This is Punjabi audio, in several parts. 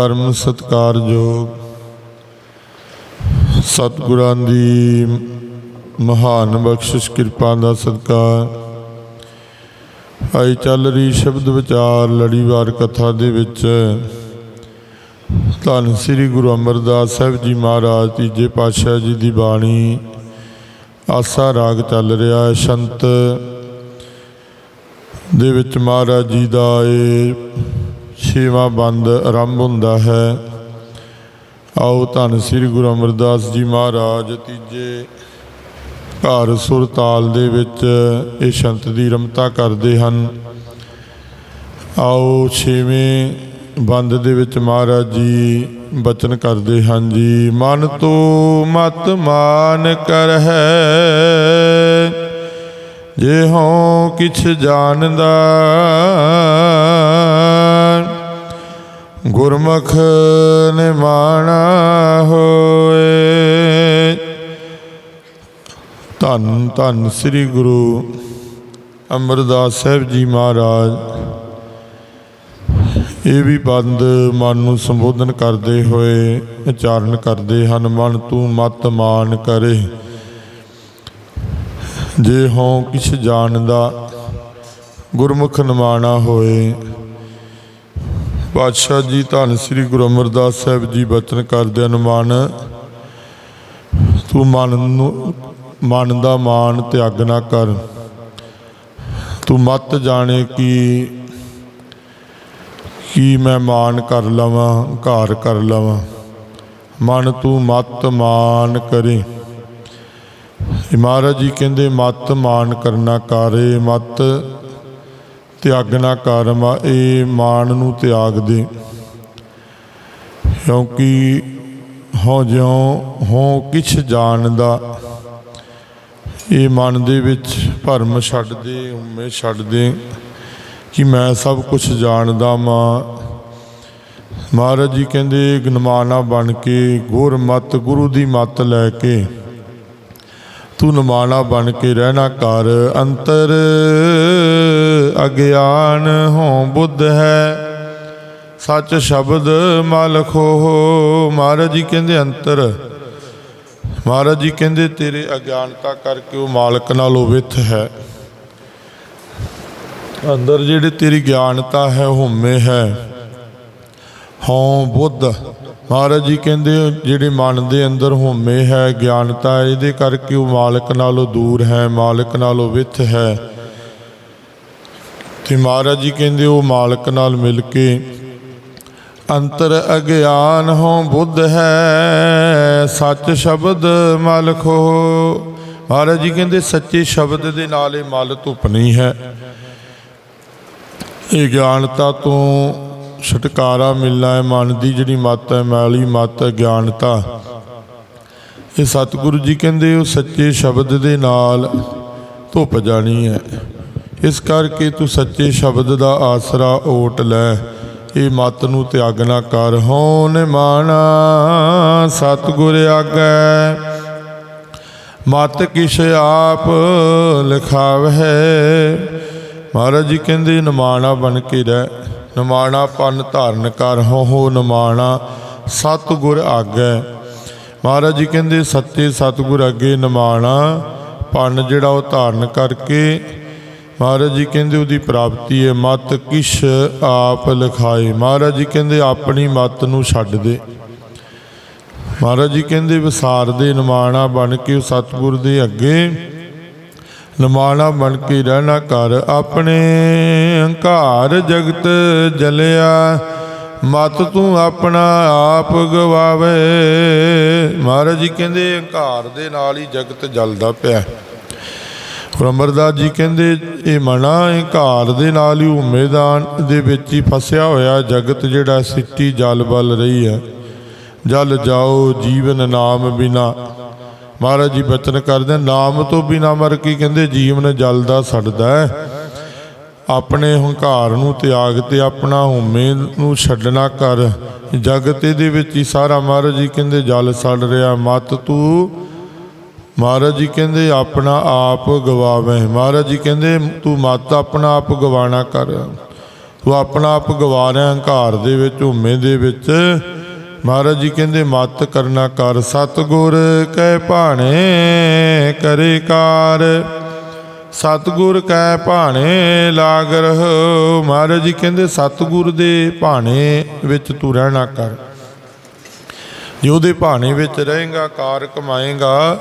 ਪਰਮ ਸਤਕਾਰਯੋਗ ਸਤਿਗੁਰਾਂ ਦੀ ਮਹਾਨ ਬਖਸ਼ਿਸ਼ ਕਿਰਪਾ ਦਾ ਸਦਕਾ ਆਈ ਚੱਲ ਰਹੀ ਸ਼ਬਦ ਵਿਚਾਰ ਲੜੀਵਾਰ ਕਥਾ ਦੇ ਵਿੱਚ। ਧੰਨ ਸ੍ਰੀ ਗੁਰੂ ਅਮਰਦਾਸ ਸਾਹਿਬ ਜੀ ਮਹਾਰਾਜ, ਤੀਜੇ ਪਾਤਸ਼ਾਹ ਜੀ ਦੀ ਬਾਣੀ। ਆਸਾ ਰਾਗ ਚੱਲ ਰਿਹਾ ਹੈ, ਸੰਤ ਦੇ ਵਿੱਚ ਮਹਾਰਾਜ ਜੀ ਦਾ ਇਹ ਛੇਵਾਂ ਬੰਦ ਆਰੰਭ ਹੁੰਦਾ ਹੈ। ਆਓ ਧੰਨ ਸ੍ਰੀ ਗੁਰੂ ਅਮਰਦਾਸ ਜੀ ਮਹਾਰਾਜ, ਤੀਜੇ ਘਰ ਸੁਰ ਤਾਲ ਦੇ ਵਿੱਚ ਇਹ ਸ਼ੰਤ ਦੀ ਰਮਤਾ ਕਰਦੇ ਹਨ। ਆਓ ਛੇਵੇਂ ਬੰਦ ਦੇ ਵਿੱਚ ਮਹਾਰਾਜ ਜੀ ਬਚਨ ਕਰਦੇ ਹਨ ਜੀ, ਮਨ ਤੋ ਮਤ ਮਾਨ ਕਰ ਹੈ ਜੇ ਹਉ ਕਿਛ ਜਾਣਦਾ ਗੁਰਮੁਖ ਨਿਮਾਣਾ ਹੋਏ। ਧੰਨ ਧੰਨ ਸ੍ਰੀ ਗੁਰੂ ਅਮਰਦਾਸ ਸਾਹਿਬ ਜੀ ਮਹਾਰਾਜ। ਇਹ ਵੀ ਬੰਦ ਮਨ ਨੂੰ ਸੰਬੋਧਨ ਕਰਦੇ ਹੋਏ, ਉਚਾਰਨ ਕਰਦੇ ਹਨ, ਮਨ ਤੂੰ ਮਤ ਮਾਨ ਕਰੇ। ਜੇ ਹੋਂ ਕਿਛ ਜਾਣਦਾ, ਗੁਰਮੁਖ ਨਿਮਾਣਾ ਹੋਏ। ਪਾਤਸ਼ਾਹ ਜੀ, ਧੰਨ ਸ੍ਰੀ ਗੁਰੂ ਅਮਰਦਾਸ ਸਾਹਿਬ ਜੀ, ਬਚਨ ਕਰਦੇ ਅਨੁਮਾਨ ਤੂੰ ਮਨ ਨੂੰ, ਮਨ ਦਾ ਮਾਨ ਤਿਆਗ ਨਾ ਕਰ। ਤੂੰ ਮਤ ਜਾਣੇ ਕਿ, ਕੀ ਮੈਂ ਮਾਨ ਕਰ ਲਵਾਂ, ਘਾਰ ਕਰ ਲਵਾਂ। ਮਨ ਤੂੰ ਮਤ ਮਾਨ ਕਰੇ। ਮਹਾਰਾਜ ਜੀ ਕਹਿੰਦੇ, ਮਤ ਮਾਨ ਕਰਨਾ ਕਾਰੇ, ਮਤ ਤਿਆਗਣਾ ਕਰ ਮਾ ਇਹ ਮਾਨ ਨੂੰ ਤਿਆਗ ਦੇ। ਕਿਉਂਕਿ ਹੋ ਜਿਉ ਹੋ ਕਿਛ ਜਾਣਦਾ ਇਹ ਮਨ ਦੇ ਵਿੱਚ ਭਰਮ ਛੱਡ ਦੇ, ਉਮੇ ਛੱਡ ਦੇ, ਕਿ ਮੈਂ ਸਭ ਕੁਝ ਜਾਣਦਾ ਮਾਂ। ਮਹਾਰਾਜ ਜੀ ਕਹਿੰਦੇ ਗਨਮਾਨਾ ਬਣ ਕੇ ਗੁਰ ਮਤ ਗੁਰੂ ਦੀ ਮਤ ਲੈ ਕੇ ਤੂੰ ਨਮਾਣਾ ਬਣ ਕੇ ਰਹਿਣਾ ਕਰ ਅੰਤਰ। ਅਗਿਆਨ ਹੋ ਬੁੱਧ ਹੈ, ਸੱਚ ਸ਼ਬਦ ਮਲਖ ਹੋ। ਮਹਾਰਾਜ ਜੀ ਕਹਿੰਦੇ ਅੰਤਰ। ਮਹਾਰਾਜ ਜੀ ਕਹਿੰਦੇ ਤੇਰੇ ਅਗਿਆਨਤਾ ਕਰਕੇ ਉਹ ਮਾਲਕ ਨਾਲੋਂ ਵਿਥ ਹੈ। ਅੰਦਰ ਜਿਹੜੇ ਤੇਰੀ ਗਿਆਨਤਾ ਹੈ ਹਉਮੈ ਹੈ। ਹਉ ਬੁੱਧ। ਮਹਾਰਾਜ ਜੀ ਕਹਿੰਦੇ ਜਿਹੜੇ ਮਨ ਦੇ ਅੰਦਰ ਹਉਮੈ ਹੈ ਗਿਆਨਤਾ ਹੈ, ਇਹਦੇ ਕਰਕੇ ਉਹ ਮਾਲਕ ਨਾਲੋਂ ਦੂਰ ਹੈ ਮਾਲਕ ਨਾਲੋਂ ਵਿਥ ਹੈ। ਤੇ ਮਹਾਰਾਜ ਜੀ ਕਹਿੰਦੇ ਉਹ ਮਾਲਕ ਨਾਲ ਮਿਲ ਕੇ ਅੰਤਰ ਅਗਿਆਨ ਹੋ ਬੁੱਧ ਹੈ ਸੱਚ ਸ਼ਬਦ ਮਲ ਖੋ ਮਹਾਰਾਜ ਜੀ ਕਹਿੰਦੇ ਸੱਚੇ ਸ਼ਬਦ ਦੇ ਨਾਲ ਇਹ ਮਲ ਧੁੱਪਣੀ ਹੈ। ਇਹ ਗਿਆਨਤਾ ਤੋਂ ਛੁਟਕਾਰਾ ਮਿਲਣਾ ਹੈ, ਮਨ ਦੀ ਜਿਹੜੀ ਮਤ ਹੈ, ਮੈਲੀ ਮਤ ਗਿਆਨਤਾ। ਇਹ ਸਤਿਗੁਰੂ ਜੀ ਕਹਿੰਦੇ, ਉਹ ਸੱਚੇ ਸ਼ਬਦ ਦੇ ਨਾਲ ਧੁੱਪ ਜਾਣੀ ਹੈ। ਇਸ ਕਰਕੇ ਤੂੰ ਸੱਚੇ ਸ਼ਬਦ ਦਾ ਆਸਰਾ ਓਟ ਲੈ। ਇਹ ਮਤ ਨੂੰ ਤਿਆਗ ਨਾ ਕਰ। ਹੋਨ ਮਾਣਾ ਸਤਿਗੁਰ ਆਗੈ। ਮਤ ਕਿਛ ਆਪ ਲਿਖਾਵਹਿ। ਮਹਾਰਾਜ ਜੀ ਕਹਿੰਦੇ, ਨਮਾਣਾ ਬਣ ਕੇ ਰਹਿ। ਨਮਾਣਾ ਪਨ ਧਾਰਨ ਕਰ ਹੋ ਹੋ ਨਮਾਣਾ, ਸਤਿਗੁਰ ਆਗੈ। ਮਹਾਰਾਜ ਜੀ ਕਹਿੰਦੇ, ਸੱਚੇ ਸਤਿਗੁਰ ਅੱਗੇ ਨਮਾਣਾ ਪਨ ਜਿਹੜਾ ਉਹ ਧਾਰਨ ਕਰਕੇ, ਮਹਾਰਾਜ ਜੀ ਕਹਿੰਦੇ ਉਹਦੀ ਪ੍ਰਾਪਤੀ ਹੈ, ਮਤ ਕਿਛ ਆਪ ਲਿਖਾਏ। ਮਹਾਰਾਜ ਜੀ ਕਹਿੰਦੇ, ਆਪਣੀ ਮਤ ਨੂੰ ਛੱਡ ਦੇ। ਮਹਾਰਾਜ ਜੀ ਕਹਿੰਦੇ, ਵਿਸਾਰ ਦੇ ਨਿਮਾਣਾ ਬਣ ਕੇ ਉਹ ਸਤਿਗੁਰ ਦੇ ਅੱਗੇ ਨਿਮਾਣਾ ਬਣ ਕੇ ਰਹਿਣਾ ਘਰ ਆਪਣੇ। ਹੰਕਾਰ ਜਗਤ ਜਲਿਆ, ਮਤ ਤੂੰ ਆਪਣਾ ਆਪ ਗਵਾਵੇ। ਮਹਾਰਾਜ ਜੀ ਕਹਿੰਦੇ, ਹੰਕਾਰ ਦੇ ਨਾਲ ਹੀ ਜਗਤ ਜਲਦਾ ਪਿਆ। ਗੁਰੂ ਅਮਰਦਾਸ ਜੀ ਕਹਿੰਦੇ, ਇਹ ਮਨਾ ਇਹ ਦੇ ਨਾਲ ਹੀ ਉਹ ਮੈਦਾਨ ਦੇ ਵਿੱਚ ਹੀ ਫਸਿਆ ਹੋਇਆ ਜਗਤ ਜਿਹੜਾ ਸਿੱਟੀ ਜਲ ਬਲ ਰਹੀ ਹੈ। ਜਲ ਜਾਓ ਜੀਵਨ ਨਾਮ ਬਿਨਾ। ਮਹਾਰਾਜ ਜੀ ਬਚਨ ਕਰਦੇ ਨਾਮ ਤੋਂ ਬਿਨਾ ਮਰ ਕੀ ਕਹਿੰਦੇ, ਜੀਵਨ ਜਲ ਦਾ ਸੜਦਾ ਹੈ। ਆਪਣੇ ਹੰਕਾਰ ਨੂੰ ਤਿਆਗ ਤੇ ਆਪਣਾ ਹਉਮੈ ਨੂੰ ਛੱਡਣਾ ਕਰ। ਜਗਤ ਦੇ ਵਿੱਚ ਹੀ ਸਾਰਾ ਮਹਾਰਾਜ ਜੀ ਕਹਿੰਦੇ, ਜਲ ਸੜ ਰਿਹਾ, ਮਤ ਤੂੰ। ਮਹਾਰਾਜ ਜੀ ਕਹਿੰਦੇ, ਆਪਣਾ ਆਪ ਗਵਾਵੇਂ। ਮਹਾਰਾਜ ਜੀ ਕਹਿੰਦੇ, ਤੂੰ ਮਤ ਆਪਣਾ ਆਪ ਗਵਾਣਾ ਕਰ। ਤੂੰ ਆਪਣਾ ਆਪ ਗਵਾ ਰਿਹਾ, ਹੰਕਾਰ ਦੇ ਵਿੱਚ, ਹਉਮੈ ਦੇ ਵਿੱਚ। ਮਹਾਰਾਜ ਜੀ ਕਹਿੰਦੇ, ਮਤ ਕਰਨਾ ਕਰ ਸਤਗੁਰ, ਕਹਿ ਭਾਣੇ ਕਰੇ ਕਾਰ। ਸਤਗੁਰ ਕੈ ਭਾਣੇ ਲਾਗ ਰਹੋ। ਮਹਾਰਾਜ ਜੀ ਕਹਿੰਦੇ, ਸਤਗੁਰ ਦੇ ਭਾਣੇ ਵਿੱਚ ਤੂੰ ਰਹਿਣਾ ਕਰ। ਜੇ ਉਹਦੇ ਭਾਣੇ ਵਿੱਚ ਰਹੇਗਾ, ਕਾਰ ਕਮਾਏਗਾ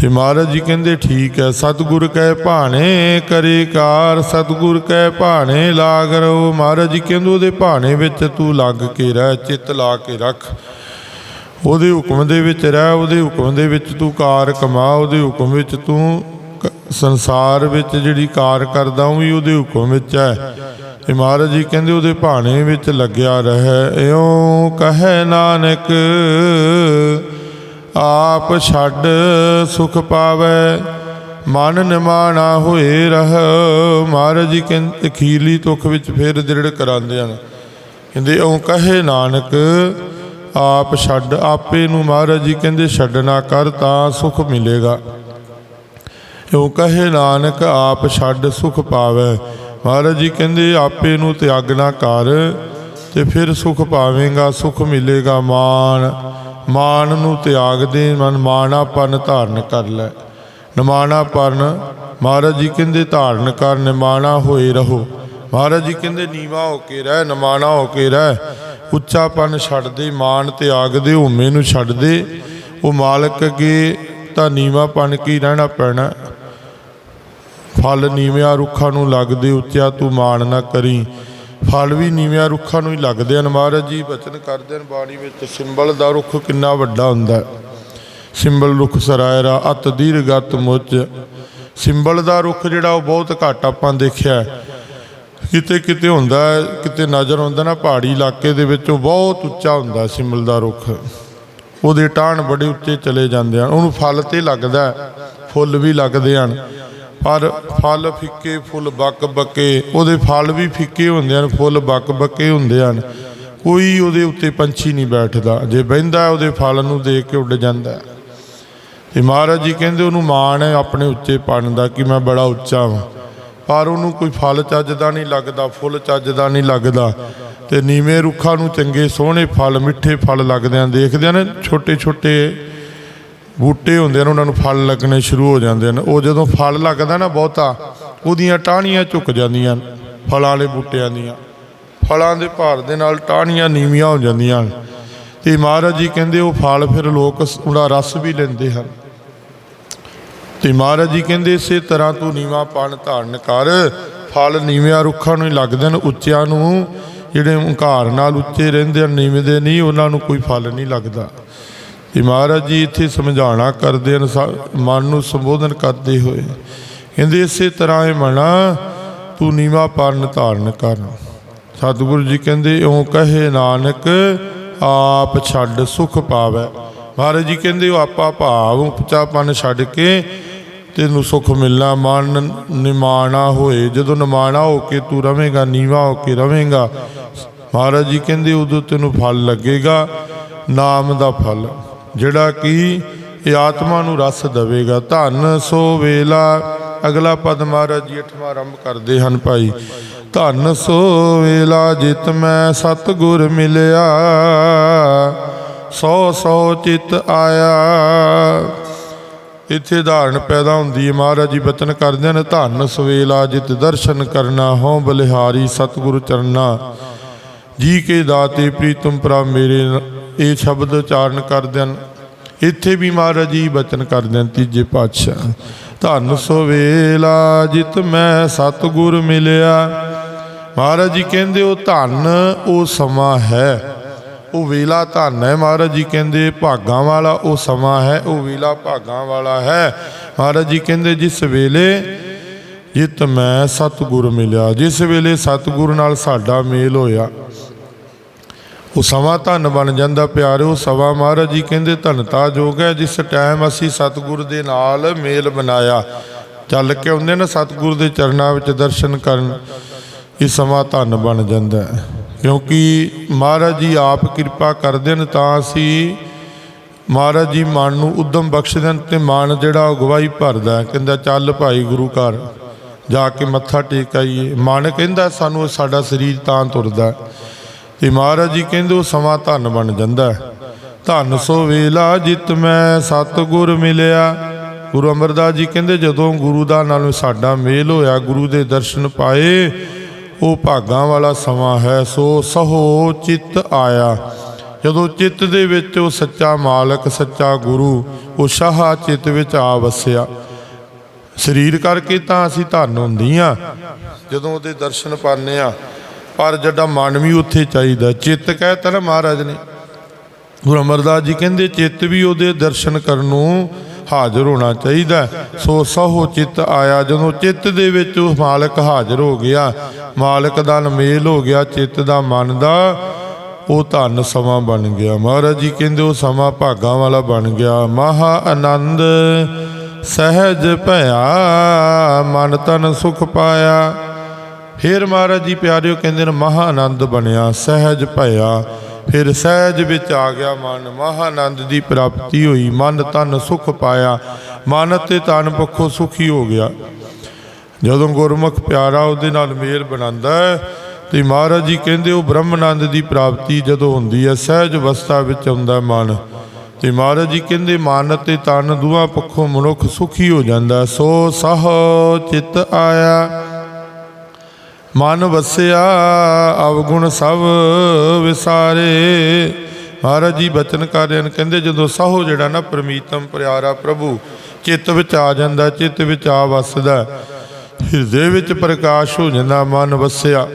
ਤੇ ਮਹਾਰਾਜ ਜੀ ਕਹਿੰਦੇ, ਠੀਕ ਹੈ, ਸਤਿਗੁਰ ਕਹਿ ਭਾਣੇ ਕਰੇ ਕਾਰ, ਸਤਿਗੁਰ ਕਹਿ ਭਾਣੇ ਲਾਗ ਰਹੋ ਮਹਾਰਾਜ ਜੀ ਕਹਿੰਦੇ, ਉਹਦੇ ਭਾਣੇ ਵਿੱਚ ਤੂੰ ਲੱਗ ਕੇ ਰਹਿ, ਚਿੱਤ ਲਾ ਕੇ ਰੱਖ। ਉਹਦੇ ਹੁਕਮ ਦੇ ਵਿੱਚ ਰਹਿ, ਉਹਦੇ ਹੁਕਮ ਦੇ ਵਿੱਚ ਤੂੰ ਕਾਰ ਕਮਾ, ਉਹਦੇ ਹੁਕਮ ਵਿੱਚ ਤੂੰ ਸੰਸਾਰ ਵਿੱਚ ਜਿਹੜੀ ਕਾਰ ਕਰਦਾ, ਉਹ ਵੀ ਉਹਦੇ ਹੁਕਮ ਵਿੱਚ ਹੈ। ਤੇ ਮਹਾਰਾਜ ਜੀ ਕਹਿੰਦੇ, ਉਹਦੇ ਭਾਣੇ ਵਿੱਚ ਲੱਗਿਆ ਰਹਿ, ਇਉਂ ਕਹੈ ਨਾਨਕ ਆਪ ਛੱਡ ਸੁਖ ਪਾਵੇ, ਮਨ ਨਿਮਾਣਾ ਹੋਏ ਰਹ। ਮਹਾਰਾਜ ਜੀ ਕਹਿੰਦੇ ਅਖੀਰਲੀ ਤੁਖ ਵਿੱਚ ਫਿਰ ਦ੍ਰਿੜ ਕਰਾਉਂਦੇ ਹਨ। ਕਹਿੰਦੇ ਉਹ ਕਹੇ ਨਾਨਕ, ਆਪ ਛੱਡ, ਆਪੇ ਨੂੰ ਮਹਾਰਾਜ ਜੀ ਕਹਿੰਦੇ ਛੱਡਣਾ ਕਰ ਤਾਂ ਸੁਖ ਮਿਲੇਗਾ। ਉਹ ਕਹੇ ਨਾਨਕ, ਆਪ ਛੱਡ ਸੁਖ ਪਾਵੇ। ਮਹਾਰਾਜ ਜੀ ਕਹਿੰਦੇ, ਆਪੇ ਨੂੰ ਤਿਆਗਣਾ ਕਰ, ਤੇ ਫਿਰ ਸੁਖ ਪਾਵੇਂਗਾ, ਸੁਖ ਮਿਲੇਗਾ ਮਾਨ ਮਾਨ ਨੂੰ ਤਿਆਗ ਦੇ ਮਨ ਮਾਨਾਪਨ ਧਾਰਨ ਕਰ ਲੈ। ਨਿਮਾਣਾਪਨ, ਮਹਾਰਾਜ ਜੀ ਕਹਿੰਦੇ ਧਾਰਨ ਕਰ, ਨਿਮਾਣਾ ਹੋਏ ਰਹੋ। ਮਹਾਰਾਜ ਜੀ ਕਹਿੰਦੇ ਨੀਵਾ ਹੋ ਕੇ ਰਹਿ, ਨਿਮਾਣਾ ਹੋ ਕੇ ਰਹਿ। ਉੱਚਾਪਨ ਛੱਡ ਦੇ, ਮਾਨ ਤਿਆਗ ਦੇ ਹਉਮੈ ਨੂੰ ਛੱਡ ਦੇ। ਉਹ ਮਾਲਕ ਅੱਗੇ ਤਾਂ ਨੀਵਾਪਨ ਕੀ ਰਹਿਣਾ ਪੈਣਾ? ਫਲ ਨੀਵਿਆਂ ਰੁੱਖਾਂ ਨੂੰ ਲੱਗਦੇ ਉੱਚਾ ਤੂੰ ਮਾਣ ਨਾ ਕਰੀ। ਫਲ ਵੀ ਨੀਵਿਆਂ ਰੁੱਖਾਂ ਨੂੰ ਹੀ ਲੱਗਦੇ ਹਨ। ਮਹਾਰਾਜ ਜੀ ਬਚਨ ਕਰਦੇ ਹਨ, ਬਾਣੀ ਵਿੱਚ ਸਿੰਬਲ ਦਾ ਰੁੱਖ ਕਿੰਨਾ ਵੱਡਾ ਹੁੰਦਾ ਹੈ। ਸਿੰਬਲ ਰੁੱਖ ਸਰਾਇਰਾ, ਅਤ ਦੀਰਗਤ ਮੁੱਚ। ਸਿੰਬਲ ਦਾ ਰੁੱਖ ਜਿਹੜਾ ਉਹ ਬਹੁਤ ਘੱਟ ਆਪਾਂ ਦੇਖਿਆ ਕਿਤੇ ਕਿਤੇ ਹੁੰਦਾ ਕਿਤੇ ਨਜ਼ਰ ਆਉਂਦਾ ਨਾ, ਪਹਾੜੀ ਇਲਾਕੇ ਦੇ ਵਿੱਚ ਉਹ ਬਹੁਤ ਉੱਚਾ ਹੁੰਦਾ ਸਿੰਬਲ ਦਾ ਰੁੱਖ। ਉਹਦੇ ਟਾਹਣ ਬੜੇ ਉੱਚੇ ਚਲੇ ਜਾਂਦੇ ਹਨ। ਉਹਨੂੰ ਫਲ ਤੇ ਲੱਗਦਾ ਫੁੱਲ ਵੀ ਲੱਗਦੇ ਹਨ। ਪਰ ਫਲ ਫਿੱਕੇ, ਫੁੱਲ ਬੱਕ ਬੱਕੇ। ਉਹਦੇ ਫਲ ਵੀ ਫਿੱਕੇ ਹੁੰਦੇ ਹਨ, ਫੁੱਲ ਬੱਕ ਬੱਕੇ ਹੁੰਦੇ ਹਨ। ਕੋਈ ਉਹਦੇ ਉੱਤੇ ਪੰਛੀ ਨਹੀਂ ਬੈਠਦਾ। ਜੇ ਬਹਿੰਦਾ ਉਹਦੇ ਫਲ ਨੂੰ ਦੇਖ ਕੇ ਉੱਡ ਜਾਂਦਾ ਹੈ। ਤੇ ਮਹਾਰਾਜ ਜੀ ਕਹਿੰਦੇ, ਉਹਨੂੰ ਮਾਣ ਹੈ ਆਪਣੇ ਉੱਚੇ ਪਣ ਦਾ ਕਿ ਮੈਂ ਬੜਾ ਉੱਚਾ ਹਾਂ ਪਰ ਉਹਨੂੰ ਕੋਈ ਫਲ ਚੱਜਦਾ ਨਹੀਂ ਲੱਗਦਾ, ਫੁੱਲ ਚੱਜਦਾ ਨਹੀਂ ਲੱਗਦਾ। ਤੇ ਨੀਵੇਂ ਰੁੱਖਾਂ ਨੂੰ ਚੰਗੇ ਸੋਹਣੇ ਫਲ, ਮਿੱਠੇ ਫਲ ਲੱਗਦੇ ਆ ਦੇਖਦੇ ਨੇ ਛੋਟੇ ਛੋਟੇ ਬੂਟੇ ਹੁੰਦੇ ਨੇ ਉਹਨਾਂ ਨੂੰ ਫਲ ਲੱਗਣੇ ਸ਼ੁਰੂ ਹੋ ਜਾਂਦੇ ਨੇ ਉਹ ਜਦੋਂ ਫਲ ਲੱਗਦਾ ਨਾ ਬਹੁਤਾ ਉਹਦੀਆਂ ਟਾਹਣੀਆਂ ਝੁਕ ਜਾਂਦੀਆਂ ਨੇ, ਫਲਾਂ ਵਾਲੇ ਬੂਟਿਆਂ ਦੀਆਂ। ਫਲਾਂ ਦੇ ਭਾਰ ਦੇ ਨਾਲ ਟਾਹਣੀਆਂ ਨੀਵੀਆਂ ਹੋ ਜਾਂਦੀਆਂ ਹਨ। ਤੇ ਮਹਾਰਾਜ ਜੀ ਕਹਿੰਦੇ ਉਹ ਫਲ ਫਿਰ ਲੋਕ ਸ- ਉਹਦਾ ਰਸ ਵੀ ਲੈਂਦੇ ਹਨ। ਤੇ ਮਹਾਰਾਜ ਜੀ ਕਹਿੰਦੇ ਇਸੇ ਤਰ੍ਹਾਂ ਤੂੰ ਨੀਵਾ ਪਣ ਧਾਰਨ ਕਰ। ਫਲ ਨੀਵਿਆਂ ਰੁੱਖਾਂ ਨੂੰ ਹੀ ਲੱਗਦੇ ਨੇ ਉੱਚਿਆਂ ਨੂੰ ਜਿਹੜੇ ਹੰਕਾਰ ਨਾਲ ਉੱਚੇ ਰਹਿੰਦੇ ਹਨ ਨੀਵੇਂ ਦੇ ਨਹੀਂ ਉਹਨਾਂ ਨੂੰ ਕੋਈ ਫਲ ਨਹੀਂ ਲੱਗਦਾ। ਤੇ ਮਹਾਰਾਜ ਜੀ ਇੱਥੇ ਸਮਝਾਉਣਾ ਕਰਦੇ ਹਨ ਮਨ ਨੂੰ ਸੰਬੋਧਨ ਕਰਦੇ ਹੋਏ। ਕਹਿੰਦੇ ਇਸੇ ਤਰ੍ਹਾਂ ਇਹ ਮਨਾ, ਤੂੰ ਨੀਵਾ ਪਰਨ ਧਾਰਨ ਕਰ। ਸਤਿਗੁਰੂ ਜੀ ਕਹਿੰਦੇ, ਇਉਂ ਕਹੇ ਨਾਨਕ, ਆਪ ਛੱਡ ਸੁਖ ਪਾਵੇ। ਮਹਾਰਾਜ ਜੀ ਕਹਿੰਦੇ, ਉਹ ਆਪਾ ਭਾਵ ਉਪਚਾਪਨ ਛੱਡ ਕੇ ਤੈਨੂੰ ਸੁਖ ਮਿਲਣਾ, ਮਨ ਨਿਮਾਣਾ ਹੋਏ। ਜਦੋਂ ਨਿਮਾਣਾ ਹੋ ਕੇ ਤੂੰ ਰਵੇਂਗਾ, ਨੀਵਾ ਹੋ ਕੇ ਰਵੇਂਗਾ, ਮਹਾਰਾਜ ਜੀ ਕਹਿੰਦੇ, ਉਦੋਂ ਤੈਨੂੰ ਫਲ ਲੱਗੇਗਾ, ਨਾਮ ਦਾ ਫਲ। ਜਿਹੜਾ ਕਿ ਇਹ ਆਤਮਾ ਨੂੰ ਰਸ ਦੇਵੇਗਾ। ਧੰਨ ਸੋ ਵੇਲਾ। ਅਗਲਾ ਪਦ ਮਹਾਰਾਜ ਜੀ ਅਠਵਾਂ ਆਰੰਭ ਕਰਦੇ ਹਨ ਭਾਈ। ਧੰਨ ਸੋ ਵੇਲਾ ਜਿਤ ਮੈਂ ਸਤਗੁਰ ਮਿਲਿਆ। ਸੋ ਸੋ ਚਿਤ ਆਇਆ। ਇੱਥੇ ਧਾਰਨ ਪੈਦਾ ਹੁੰਦੀ ਹੈ। ਮਹਾਰਾਜ ਜੀ ਬਚਨ ਕਰਦੇ ਨੇ ਧੰਨ ਸਵੇਲਾ ਜਿਤ ਦਰਸ਼ਨ ਕਰਨਾ ਹਉ ਬਲਿਹਾਰੀ ਸਤਿਗੁਰ ਚਰਨਾ। ਜੀ ਕੇ ਦਾਤੇ, ਪ੍ਰੀਤਮ ਪ੍ਰਭ ਮੇਰੇ ਇਹ ਸ਼ਬਦ ਉਚਾਰਨ ਕਰਦੇ ਹਨ। ਇੱਥੇ ਵੀ ਮਹਾਰਾਜ ਜੀ ਬਚਨ ਕਰਦੇ ਹਨ ਤੀਜੇ ਪਾਤਸ਼ਾਹ। ਧੰਨ ਸਵੇਲਾ ਜਿਤ ਮੈਂ ਸਤਿਗੁਰ ਮਿਲਿਆ। ਮਹਾਰਾਜ ਜੀ ਕਹਿੰਦੇ, ਉਹ ਧੰਨ ਉਹ ਸਮਾਂ ਹੈ। ਉਹ ਵੇਲਾ ਧੰਨ ਹੈ ਮਹਾਰਾਜ ਜੀ ਕਹਿੰਦੇ, ਭਾਗਾਂ ਵਾਲਾ ਉਹ ਸਮਾਂ ਹੈ। ਉਹ ਵੇਲਾ ਭਾਗਾਂ ਵਾਲਾ ਹੈ। ਮਹਾਰਾਜ ਜੀ ਕਹਿੰਦੇ, ਜਿਸ ਵੇਲੇ ਜਿਤ ਮੈਂ ਸਤਿਗੁਰ ਮਿਲਿਆ, ਜਿਸ ਵੇਲੇ ਸਤਿਗੁਰ ਨਾਲ ਸਾਡਾ ਮੇਲ ਹੋਇਆ ਉਹ ਸਮਾਂ ਧਨ ਬਣ ਜਾਂਦਾ ਪਿਆਰਿਓ ਸਵਾ ਮਹਾਰਾਜ ਜੀ ਕਹਿੰਦੇ ਧਨਤਾ ਜੋਗ ਹੈ, ਜਿਸ ਟਾਈਮ ਅਸੀਂ ਸਤਿਗੁਰ ਦੇ ਨਾਲ ਮੇਲ ਬਣਾਇਆ ਚੱਲ ਕੇ ਆਉਂਦੇ ਨਾ ਸਤਿਗੁਰ ਦੇ ਚਰਨਾਂ ਵਿੱਚ ਦਰਸ਼ਨ ਕਰਨ, ਇਹ ਸਮਾਂ ਧਨ ਬਣ ਜਾਂਦਾ ਹੈ। ਕਿਉਂਕਿ ਮਹਾਰਾਜ ਜੀ ਆਪ ਕਿਰਪਾ ਕਰਦੇ ਨੇ, ਤਾਂ ਅਸੀਂ ਮਹਾਰਾਜ ਜੀ ਮਨ ਨੂੰ ਉਦਮ ਬਖਸ਼ਦੇ ਹਨ ਤੇ ਮਨ ਜਿਹੜਾ ਉਹ ਗਵਾਹੀ ਭਰਦਾ ਕਹਿੰਦਾ, ਚੱਲ ਭਾਈ ਗੁਰੂ ਘਰ, ਜਾ ਕੇ ਮੱਥਾ ਟੇਕ ਆਈਏ। ਮਨ ਕਹਿੰਦਾ, ਸਾਨੂੰ ਸਾਡਾ ਸਰੀਰ ਤਾਂ ਤੁਰਦਾ ਤੇ ਮਹਾਰਾਜ ਜੀ ਕਹਿੰਦੇ ਉਹ ਸਮਾਂ ਧਨ ਬਣ ਜਾਂਦਾ ਹੈ। ਧਨ ਸੋ ਵੇਲਾ ਜਿਤ ਮੈਂ, ਸਤਿਗੁਰ ਮਿਲਿਆ। ਗੁਰੂ ਅਮਰਦਾਸ ਜੀ ਕਹਿੰਦੇ ਜਦੋਂ ਗੁਰੂ ਦਾ ਨਾਲ ਸਾਡਾ ਮੇਲ ਹੋਇਆ, ਗੁਰੂ ਦੇ ਦਰਸ਼ਨ ਪਾਏ, ਉਹ ਭਾਗਾਂ ਵਾਲਾ ਸਮਾਂ ਹੈ, ਸੋ ਸਹੋ ਚਿੱਤ ਆਇਆ। ਜਦੋਂ ਚਿੱਤ ਦੇ ਵਿੱਚ ਉਹ ਸੱਚਾ ਮਾਲਕ, ਸੱਚਾ ਗੁਰੂ, ਉਹ ਸ਼ਾਹ ਚਿੱਤ ਵਿੱਚ ਆ ਵਸਿਆ। ਸਰੀਰ ਕਰਕੇ ਤਾਂ ਅਸੀਂ ਧਨ ਹੁੰਦੀਆਂ। ਜਦੋਂ ਉਹਦੇ ਦਰਸ਼ਨ ਪਾਉਂਦੇ ਆ ਪਰ ਜਿਹੜਾ ਮਨ ਵੀ ਉੱਥੇ ਚਾਹੀਦਾ, ਚਿੱਤ ਕਹਿਤਾ ਨਾ ਮਹਾਰਾਜ ਨੇ। ਗੁਰੂ ਅਮਰਦਾਸ ਜੀ ਕਹਿੰਦੇ, ਚਿੱਤ ਵੀ ਉਹਦੇ ਦਰਸ਼ਨ ਕਰਨ ਨੂੰ ਹਾਜ਼ਰ ਹੋਣਾ ਚਾਹੀਦਾ। ਸੋ ਸਹੋ ਚਿੱਤ ਆਇਆ, ਜਦੋਂ ਚਿੱਤ ਦੇ ਵਿੱਚ ਉਹ ਮਾਲਕ ਹਾਜ਼ਰ ਹੋ ਗਿਆ, ਮਾਲਕ ਦਾ ਨਮੇਲ ਹੋ ਗਿਆ, ਚਿੱਤ ਦਾ ਮਨ ਦਾ, ਉਹ ਧਨ ਸਮਾਂ ਬਣ ਗਿਆ। ਮਹਾਰਾਜ ਜੀ ਕਹਿੰਦੇ, ਉਹ ਸਮਾਂ ਭਾਗਾਂ ਵਾਲਾ ਬਣ ਗਿਆ। ਮਹਾ ਆਨੰਦ ਸਹਿਜ ਭਇਆ, ਮਨ ਤਨ ਸੁਖ ਪਾਇਆ। ਫਿਰ ਮਹਾਰਾਜ ਜੀ ਪਿਆਰਿਓ ਕਹਿੰਦੇ ਨੇ, ਮਹਾ ਆਨੰਦ ਬਣਿਆ, ਸਹਿਜ ਭਇਆ। ਫਿਰ ਸਹਿਜ ਵਿੱਚ ਆ ਗਿਆ ਮਨ ਮਹਾਂਨੰਦ ਦੀ ਪ੍ਰਾਪਤੀ ਹੋਈ। ਮਨ ਤਨ ਸੁਖ ਪਾਇਆ, ਮਨ ਤੇ ਤਨ ਪੱਖੋਂ ਸੁਖੀ ਹੋ ਗਿਆ। ਜਦੋਂ ਗੁਰਮੁਖ ਪਿਆਰਾ ਉਹਦੇ ਨਾਲ ਮੇਲ ਬਣਾਉਂਦਾ ਹੈ, ਤੇ ਮਹਾਰਾਜ ਜੀ ਕਹਿੰਦੇ, ਉਹ ਬ੍ਰਹਮਾਨੰਦ ਦੀ ਪ੍ਰਾਪਤੀ ਜਦੋਂ ਹੁੰਦੀ ਹੈ, ਸਹਿਜ ਅਵਸਥਾ ਵਿੱਚ ਆਉਂਦਾ ਮਨ। ਤੇ ਮਹਾਰਾਜ ਜੀ ਕਹਿੰਦੇ, ਮਨ ਤੇ ਤਨ ਦੋਵਾਂ ਪੱਖੋਂ ਮਨੁੱਖ ਸੁਖੀ ਹੋ ਜਾਂਦਾ ਸੋ ਸਹ ਚਿਤ ਆਇਆ ਮਨ ਵਸਿਆ, ਅਵਗੁਣ ਸਭ ਵਿਸਾਰੇ। ਮਹਾਰਾਜ ਜੀ ਬਚਨ ਕਰ ਰਹੇ ਹਨ। ਕਹਿੰਦੇ ਜਦੋਂ ਸਹੋ ਜਿਹੜਾ ਨਾ ਪਰਮੀਤਮ ਪਿਆਰਾ ਪ੍ਰਭੂ, ਚਿੱਤ ਵਿੱਚ ਆ ਜਾਂਦਾ, ਚਿੱਤ ਵਿੱਚ ਆ ਵਸਦਾ, ਹਿਰਦੇ ਵਿੱਚ ਪ੍ਰਕਾਸ਼ ਹੋ ਜਾਂਦਾ, ਮਨ ਵਸਿਆ।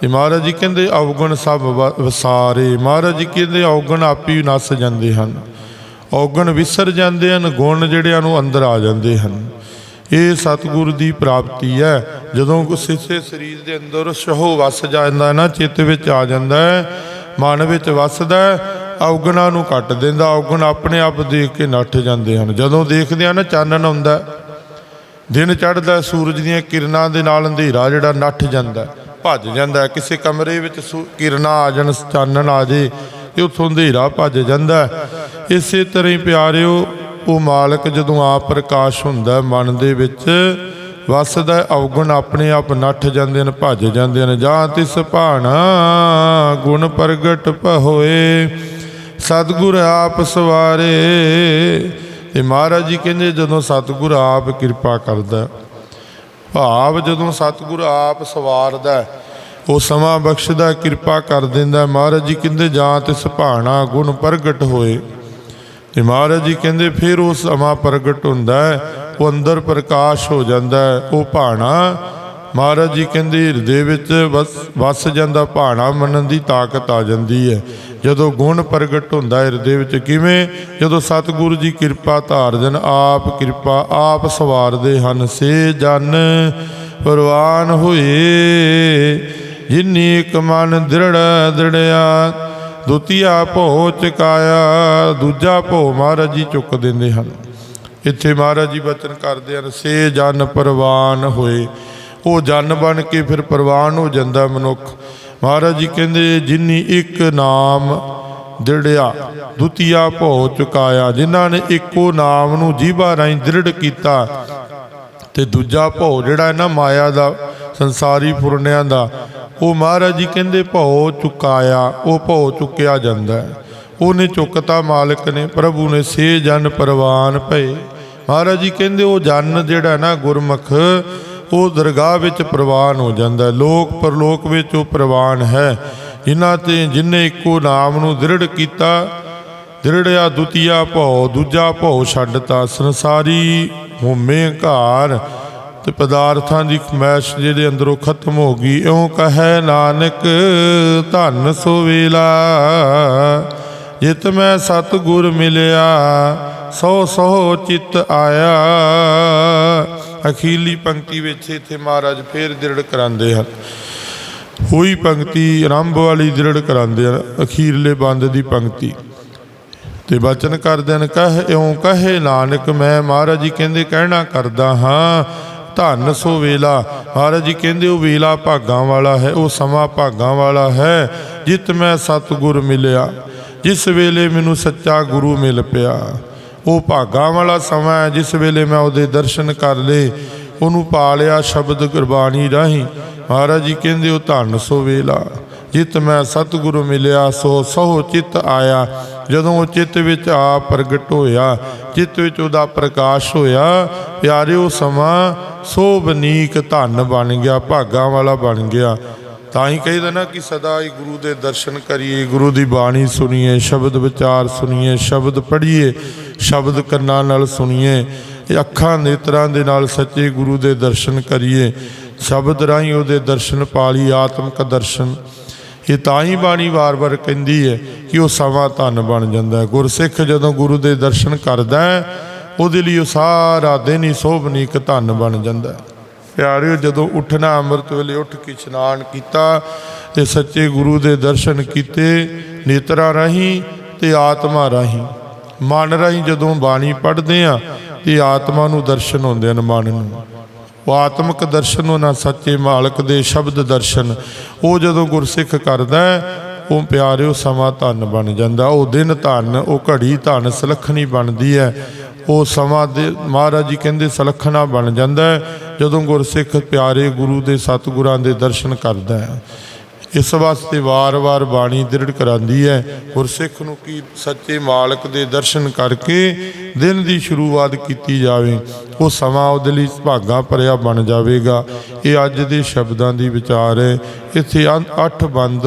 ਤੇ ਮਹਾਰਾਜ ਜੀ ਕਹਿੰਦੇ ਅਵਗੁਣ ਸਭ ਵ- ਵਿਸਾਰੇ। ਮਹਾਰਾਜ ਜੀ ਕਹਿੰਦੇ ਅਵਗੁਣ ਆਪੀ ਨਸ ਜਾਂਦੇ ਹਨ। ਔਗਣ ਵਿਸਰ ਜਾਂਦੇ ਹਨ, ਗੁਣ ਜਿਹੜਿਆਂ ਨੂੰ ਅੰਦਰ ਆ ਜਾਂਦੇ ਹਨ। ਇਹ ਸਤਿਗੁਰ ਦੀ ਪ੍ਰਾਪਤੀ ਹੈ। ਜਦੋਂ ਕਿਸੇ ਸਰੀਰ ਦੇ ਅੰਦਰ ਸਹੋ ਵਸ ਜਾਂਦਾ ਨਾ, ਚਿੱਤ ਵਿੱਚ ਆ ਜਾਂਦਾ ਹੈ, ਮਨ ਵਿੱਚ ਵਸਦਾ ਔਗਣਾ ਨੂੰ ਕੱਟ ਦਿੰਦਾ, ਔਗਣ ਆਪਣੇ ਆਪ ਦੇਖ ਕੇ ਨੱਠ ਜਾਂਦੇ ਹਨ। ਜਦੋਂ ਦੇਖਦੇ ਆ ਨਾ, ਚਾਨਣ ਆਉਂਦਾ ਦਿਨ ਚੜ੍ਹਦਾ ਸੂਰਜ ਦੀਆਂ ਕਿਰਨਾਂ ਦੇ ਨਾਲ ਅੰਧੇਰਾ ਜਿਹੜਾ ਨੱਠ ਜਾਂਦਾ ਭੱਜ ਜਾਂਦਾ ਕਿਸੇ ਕਮਰੇ ਵਿੱਚ ਸੂ- ਕਿਰਨਾਂ ਆ ਜਾਣ, ਚਾਨਣ ਆ ਜੇ, ਤੇ ਉੱਥੋਂ ਅੰਧੇਰਾ ਭੱਜ ਜਾਂਦਾ ਇਸੇ ਤਰ੍ਹਾਂ ਹੀ ਪਿਆਰਿਓ ਉਹ ਮਾਲਕ ਜਦੋਂ ਆਪ ਪ੍ਰਕਾਸ਼ ਹੁੰਦਾ ਮਨ ਦੇ ਵਿੱਚ ਵਸਦਾ ਹੈ, ਅਵਗੁਣ ਆਪਣੇ ਆਪ ਨੱਠ ਜਾਂਦੇ ਨੇ ਭੱਜ ਜਾਂਦੇ ਨੇ ਜਾਂ ਤਿਸ ਭਾਣਾ ਗੁਣ ਪ੍ਰਗਟ ਭ ਹੋਏ ਸਤਿਗੁਰ ਆਪ ਸਵਾਰੇ। ਤੇ ਮਹਾਰਾਜ ਜੀ ਕਹਿੰਦੇ ਜਦੋਂ ਸਤਿਗੁਰ ਆਪ ਕਿਰਪਾ ਕਰਦਾ ਭਾਵ ਜਦੋਂ ਸਤਿਗੁਰ ਆਪ ਸਵਾਰਦਾ ਉਹ ਸਮਾਂ ਬਖਸ਼ਦਾ ਕਿਰਪਾ ਕਰ ਦਿੰਦਾ ਮਹਾਰਾਜ ਜੀ ਕਹਿੰਦੇ ਜਾਂ ਤਿਸ ਭਾਣਾ ਗੁਣ ਪ੍ਰਗਟ ਹੋਏ। ਤੇ ਮਹਾਰਾਜ ਜੀ ਕਹਿੰਦੇ, ਫਿਰ ਉਹ ਸਮਾਂ ਪ੍ਰਗਟ ਹੁੰਦਾ ਹੈ, ਉਹ ਅੰਦਰ ਪ੍ਰਕਾਸ਼ ਹੋ ਜਾਂਦਾ ਹੈ, ਉਹ ਭਾਣਾ। ਮਹਾਰਾਜ ਜੀ ਕਹਿੰਦੇ, ਹਿਰਦੇ ਵਿੱਚ ਵਸ ਵਸ ਜਾਂਦਾ ਭਾਣਾ, ਮੰਨਣ ਦੀ ਤਾਕਤ ਆ ਜਾਂਦੀ ਹੈ। ਜਦੋਂ ਗੁਣ ਪ੍ਰਗਟ ਹੁੰਦਾ ਹਿਰਦੇ ਵਿੱਚ ਕਿਵੇਂ? ਜਦੋਂ ਸਤਿਗੁਰੂ ਜੀ ਕਿਰਪਾ ਧਾਰਦੇ ਹਨ ਆਪ ਕਿਰਪਾ ਆਪ ਸਵਾਰਦੇ ਹਨ, ਸੇ ਜਨ ਪ੍ਰਵਾਨ ਹੋਏ, ਜਿਨੀ ਇੱਕ ਮਨ ਦ੍ਰਿੜ ਦ੍ਰਿੜਿਆ ਦੁਤੀਆ ਭੋ ਚੁਕਾਇਆ ਦੂਜਾ ਭੋ ਮਹਾਰਾਜ ਜੀ ਚੁੱਕ ਦਿੰਦੇ ਹਨ। ਇੱਥੇ ਮਹਾਰਾਜ ਜੀ ਬਚਨ ਕਰਦੇ ਹਨ, ਸੇ ਜਨ ਪ੍ਰਵਾਨ ਹੋਏ। ਉਹ ਜਨ ਬਣ ਕੇ ਫਿਰ ਪ੍ਰਵਾਨ ਹੋ ਜਾਂਦਾ ਮਨੁੱਖ। ਮਹਾਰਾਜ ਜੀ ਕਹਿੰਦੇ, ਜਿਨੀ ਇੱਕ ਨਾਮ ਦ੍ਰਿੜਿਆ, ਦੁਤੀਆ ਭੋ ਚੁਕਾਇਆ। ਜਿਨ੍ਹਾਂ ਨੇ ਇੱਕੋ ਨਾਮ ਨੂੰ ਜੀਭਾ ਰਾਹੀਂ ਦ੍ਰਿੜ ਕੀਤਾ, ਤੇ ਦੂਜਾ ਭੋ ਜਿਹੜਾ ਹੈ ਨਾ ਮਾਇਆ ਦਾ ਸੰਸਾਰੀ ਫੁਰਨਿਆਂ ਦਾ। ਉਹ ਮਹਾਰਾਜ ਜੀ ਕਹਿੰਦੇ, ਭਉ ਚੁਕਾਇਆ, ਉਹ ਭਉ ਚੁੱਕਿਆ ਜਾਂਦਾ ਹੈ। ਉਹਨੇ ਚੁੱਕਤਾ ਮਾਲਕ ਨੇ, ਪ੍ਰਭੂ ਨੇ ਸੇ ਜਨ ਪ੍ਰਵਾਨ ਭਏ। ਮਹਾਰਾਜ ਜੀ ਕਹਿੰਦੇ, ਉਹ ਜਨ ਜਿਹੜਾ ਨਾ ਗੁਰਮੁਖ, ਉਹ ਦਰਗਾਹ ਵਿੱਚ ਪ੍ਰਵਾਨ ਹੋ ਜਾਂਦਾ ਹੈ। ਲੋਕ ਪਰਲੋਕ ਵਿੱਚ ਉਹ ਪ੍ਰਵਾਨ ਹੈ। ਜਿਨ੍ਹਾਂ ਤੇ ਜਿਨੇ ਇੱਕੋ ਨਾਮ ਨੂੰ ਦ੍ਰਿੜ ਕੀਤਾ, ਦ੍ਰਿੜਿਆ ਦੁਤੀਆ ਭਉ, ਦੂਜਾ ਭਉ ਛੱਡਤਾ। ਸੰਸਾਰੀ ਹੋਮੇ ਘਾਰ ਤੇ ਪਦਾਰਥਾਂ ਦੀ ਖਮੈਸ਼ ਜਿਹਦੇ ਅੰਦਰੋਂ ਖਤਮ ਹੋ ਗਈ, ਇਉਂ ਕਹੈ ਨਾਨਕ, ਧੰਨ ਸੋ ਵੇਲਾ। ਜਿਤ ਮੈਂ ਸਤਿਗੁਰ ਮਿਲਿਆ, ਸੋ ਸੋ ਚਿਤ ਆਇਆ। ਅਖੀਲੀ ਪੰਕਤੀ ਵਿੱਚ ਇੱਥੇ ਮਹਾਰਾਜ ਫੇਰ ਦ੍ਰਿੜ ਕਰਾਉਂਦੇ ਹਨ। ਹੋਈ ਪੰਕਤੀ ਆਰੰਭ ਵਾਲੀ ਦ੍ਰਿੜ ਕਰਾਉਂਦੇ ਹਨ, ਅਖੀਰਲੇ ਬੰਦ ਦੀ ਪੰਕਤੀ। ਤੇ ਬਚਨ ਕਰਦੇ ਹਨ ਕਹ ਇਉਂ ਕਹੇ ਨਾਨਕ, ਮੈਂ ਮਹਾਰਾਜ ਜੀ ਕਹਿੰਦੇ ਕਹਿਣਾ ਕਰਦਾ ਹਾਂ ਧੰਨ ਸੋ ਵੇਲਾ। ਮਹਾਰਾਜ ਜੀ ਕਹਿੰਦੇ, ਉਹ ਵੇਲਾ ਭਾਗਾਂ ਵਾਲਾ ਹੈ, ਉਹ ਸਮਾਂ ਭਾਗਾਂ ਵਾਲਾ ਹੈ, ਜਿਤ ਮੈਂ ਸਤਿਗੁਰ ਮਿਲਿਆ। ਜਿਸ ਵੇਲੇ ਮੈਨੂੰ ਸੱਚਾ ਗੁਰੂ ਮਿਲ ਪਿਆ। ਉਹ ਭਾਗਾਂ ਵਾਲਾ ਸਮਾਂ ਹੈ, ਜਿਸ ਵੇਲੇ ਮੈਂ ਉਹਦੇ ਦਰਸ਼ਨ ਕਰ ਲਏ, ਉਹਨੂੰ ਪਾ ਲਿਆ ਸ਼ਬਦ ਗੁਰਬਾਣੀ ਰਾਹੀਂ। ਮਹਾਰਾਜ ਜੀ ਕਹਿੰਦੇ, ਉਹ ਧੰਨ ਸੋ ਵੇਲਾ। ਜਿਤ ਮੈਂ ਸਤਿਗੁਰੂ ਮਿਲਿਆ, ਸੋ ਸਹੁ ਚਿਤ ਆਇਆ। ਜਦੋਂ ਉਹ ਚਿੱਤ ਵਿੱਚ ਆ ਪ੍ਰਗਟ ਹੋਇਆ, ਚਿੱਤ ਵਿੱਚ ਉਹਦਾ ਪ੍ਰਕਾਸ਼ ਹੋਇਆ ਪਿਆਰੇ ਉਹ ਸਮਾਂ ਸੋ ਬਨੀਕ ਧਨ ਬਣ ਗਿਆ, ਭਾਗਾਂ ਵਾਲਾ ਬਣ ਗਿਆ। ਤਾਂ ਹੀ ਕਹਿੰਦਾ ਨਾ ਕਿ ਸਦਾ ਹੀ ਗੁਰੂ ਦੇ ਦਰਸ਼ਨ ਕਰੀਏ, ਗੁਰੂ ਦੀ ਬਾਣੀ ਸੁਣੀਏ, ਸ਼ਬਦ ਵਿਚਾਰ ਸੁਣੀਏ, ਸ਼ਬਦ ਪੜ੍ਹੀਏ, ਸ਼ਬਦ ਕੰਨਾਂ ਨਾਲ ਸੁਣੀਏ, ਅੱਖਾਂ ਨੇਤਰਾਂ ਦੇ ਨਾਲ ਸੱਚੇ ਗੁਰੂ ਦੇ ਦਰਸ਼ਨ ਕਰੀਏ, ਸ਼ਬਦ ਰਾਹੀਂ ਉਹਦੇ ਦਰਸ਼ਨ ਪਾਲੀ ਆਤਮਿਕ ਦਰਸ਼ਨ। ਇਹ ਤਾਂ ਹੀ ਬਾਣੀ ਵਾਰ-ਵਾਰ ਕਹਿੰਦੀ ਹੈ ਕਿ ਉਹ ਸਮਾਂ ਧਨ ਬਣ ਜਾਂਦਾ ਹੈ। ਗੁਰਸਿੱਖ ਜਦੋਂ ਗੁਰੂ ਦੇ ਦਰਸ਼ਨ ਕਰਦਾ ਹੈ ਉਹਦੇ ਲਈ ਉਹ ਸਾਰਾ ਦਿਨ ਹੀ ਸੋਭਨੀ ਇੱਕ ਧਨ ਬਣ ਜਾਂਦਾ ਹੈ। ਪਿਆਰਿਓ, ਜਦੋਂ ਉੱਠਣਾ, ਅੰਮ੍ਰਿਤ ਵੇਲੇ ਉੱਠ ਕੇ ਇਸ਼ਨਾਨ ਕੀਤਾ ਤੇ ਸੱਚੇ ਗੁਰੂ ਦੇ ਦਰਸ਼ਨ ਕੀਤੇ, ਨੇਤਰਾਂ ਰਾਹੀਂ ਤੇ ਆਤਮਾ ਰਾਹੀਂ। ਮਨ ਰਾਹੀਂ ਜਦੋਂ ਬਾਣੀ ਪੜ੍ਹਦੇ ਆ ਤੇ ਆਤਮਾ ਨੂੰ ਦਰਸ਼ਨ ਹੁੰਦੇ ਹਨ ਮਨ ਨੂੰ। ਉਹ ਆਤਮਿਕ ਦਰਸ਼ਨ ਉਹਨਾਂ ਸੱਚੇ ਮਾਲਕ ਦੇ ਸ਼ਬਦ ਦਰਸ਼ਨ। ਉਹ ਜਦੋਂ ਗੁਰਸਿੱਖ ਕਰਦਾ ਉਹ ਪਿਆਰਿਓ ਸਮਾਂ ਧਨ ਬਣ ਜਾਂਦਾ। ਉਹ ਦਿਨ ਧਨ, ਉਹ ਘੜੀ ਧਨ, ਸਲਖਣੀ ਬਣਦੀ ਹੈ। ਉਹ ਸਮਾਂ ਦੇ ਮਹਾਰਾਜ ਜੀ ਕਹਿੰਦੇ ਸਲਖਣਾ ਬਣ ਜਾਂਦਾ ਹੈ, ਜਦੋਂ ਗੁਰਸਿੱਖ ਪਿਆਰੇ ਗੁਰੂ ਦੇ ਸਤਿਗੁਰਾਂ ਦੇ ਦਰਸ਼ਨ ਕਰਦਾ ਹੈ। ਇਸ ਵਾਸਤੇ ਵਾਰ-ਵਾਰ ਬਾਣੀ ਦ੍ਰਿੜ ਕਰਾਂਦੀ ਹੈ। ਗੁਰਸਿੱਖ ਨੂੰ ਕੀ ਸੱਚੇ ਮਾਲਕ ਦੇ ਦਰਸ਼ਨ ਕਰਕੇ ਦਿਨ ਦੀ ਸ਼ੁਰੂਆਤ ਕੀਤੀ ਜਾਵੇ, ਉਹ ਸਮਾਂ ਉਹਦੇ ਲਈ ਭਾਗਾ ਭਰਿਆ ਬਣ ਜਾਵੇਗਾ। ਇਹ ਅੱਜ ਦੇ ਸ਼ਬਦਾਂ ਦੀ ਵਿਚਾਰ ਹੈ। ਇੱਥੇ ਅੰਤ- ਅੱਠ ਬੰਦ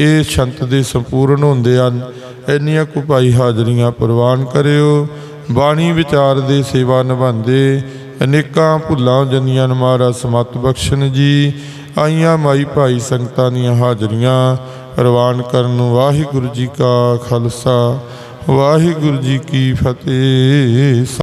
ਇਹ ਸ਼ੰਤ ਦੇ ਸੰਪੂਰਨ ਹੁੰਦੇ ਹਨ। ਇੰਨੀਆਂ ਕੁ ਭਾਈ ਹਾਜ਼ਰੀਆਂ ਪ੍ਰਵਾਨ ਕਰਿਓ। ਬਾਣੀ ਵਿਚਾਰ ਦੇ ਸੇਵਾ ਨਿਭਾਉਂਦੇ, ਅਨੇਕਾਂ ਭੁੱਲਾਂ ਜੰਨੀਆਂ ਨੂੰ ਮਹਾਰਾਜ, ਸਮਤ ਬਖਸ਼ਣ ਜੀ। ਆਈਆਂ ਮਾਈ ਭਾਈ ਸੰਗਤਾਂ ਦੀਆਂ ਹਾਜ਼ਰੀਆਂ ਰਵਾਨ ਕਰਨ ਨੂੰ ਵਾਹਿਗੁਰੂ ਜੀ ਕਾ ਖਾਲਸਾ। ਵਾਹਿਗੁਰੂ ਜੀ ਕੀ ਫਤਿਹ।